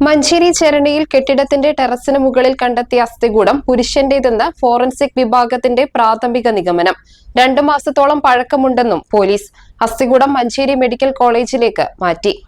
Manjeri ചേരണിയിൽ കെട്ടിടത്തിന്റെ ടെറസിന് മുകളിൽ കണ്ടെത്തിയ അസ്ഥികൂടം പുരുഷന്റേതെന്ന് ഫോറൻസിക് വിഭാഗത്തിന്റെ പ്രാഥമിക നിഗമനം. രണ്ടു മാസത്തോളം പഴക്കമുണ്ടെന്നും പോലീസ് അസ്ഥികൂടം മഞ്ചേരി മെഡിക്കൽ കോളേജിലേക്ക് മാറ്റി.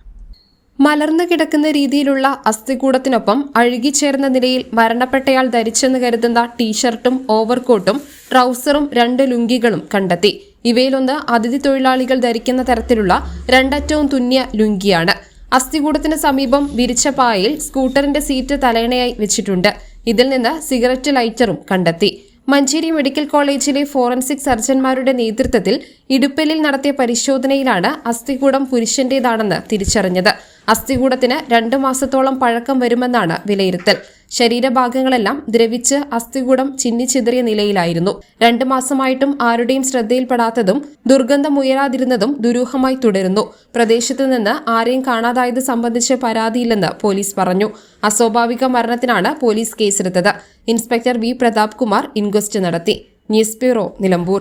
മലർന്നു കിടക്കുന്ന രീതിയിലുള്ള അസ്ഥികൂടത്തിനൊപ്പം അഴുകിച്ചേർന്ന നിലയിൽ മരണപ്പെട്ടയാൾ ധരിച്ചെന്ന് കരുതുന്ന ടീഷർട്ടും ഓവർകോട്ടും ട്രൗസറും രണ്ട് ലുങ്കികളും കണ്ടെത്തി. ഇവയിലൊന്ന് അതിഥി തൊഴിലാളികൾ ധരിക്കുന്ന തരത്തിലുള്ള രണ്ടറ്റവും തുന്നിയ ലുങ്കിയാണ്. അസ്ഥികൂടത്തിന് സമീപം വിരിച്ച പായയിൽ സ്കൂട്ടറിന്റെ സീറ്റ് തലയണയായി വെച്ചിട്ടുണ്ട്. ഇതിൽ നിന്ന് സിഗരറ്റ് ലൈറ്ററും കണ്ടെത്തി. മഞ്ചേരി മെഡിക്കൽ കോളേജിലെ ഫോറൻസിക് സർജന്മാരുടെ നേതൃത്വത്തിൽ ഇടുപ്പലിൽ നടത്തിയ പരിശോധനയിലാണ് അസ്ഥികൂടം പുരുഷന്റേതാണെന്ന് തിരിച്ചറിഞ്ഞത്. അസ്ഥികൂടത്തിന് രണ്ടു മാസത്തോളം പഴക്കം വരുമെന്നാണ് വിലയിരുത്തൽ. ശരീരഭാഗങ്ങളെല്ലാം ദ്രവിച്ച് അസ്ഥികൂടം ചിന്നിച്ചിതറിയ നിലയിലായിരുന്നു. രണ്ടു മാസമായിട്ടും ആരുടെയും ശ്രദ്ധയിൽപ്പെടാത്തതും ദുർഗന്ധം ഉയരാതിരുന്നതും ദുരൂഹമായി തുടരുന്നു. പ്രദേശത്തു നിന്ന് ആരെയും കാണാതായത് സംബന്ധിച്ച് പരാതിയില്ലെന്ന് പോലീസ് പറഞ്ഞു. അസ്വാഭാവിക മരണത്തിനാണ് പോലീസ് കേസെടുത്തത്. Inspector V Pratap Kumar inquest നടത്തി. News bureau Nilambur.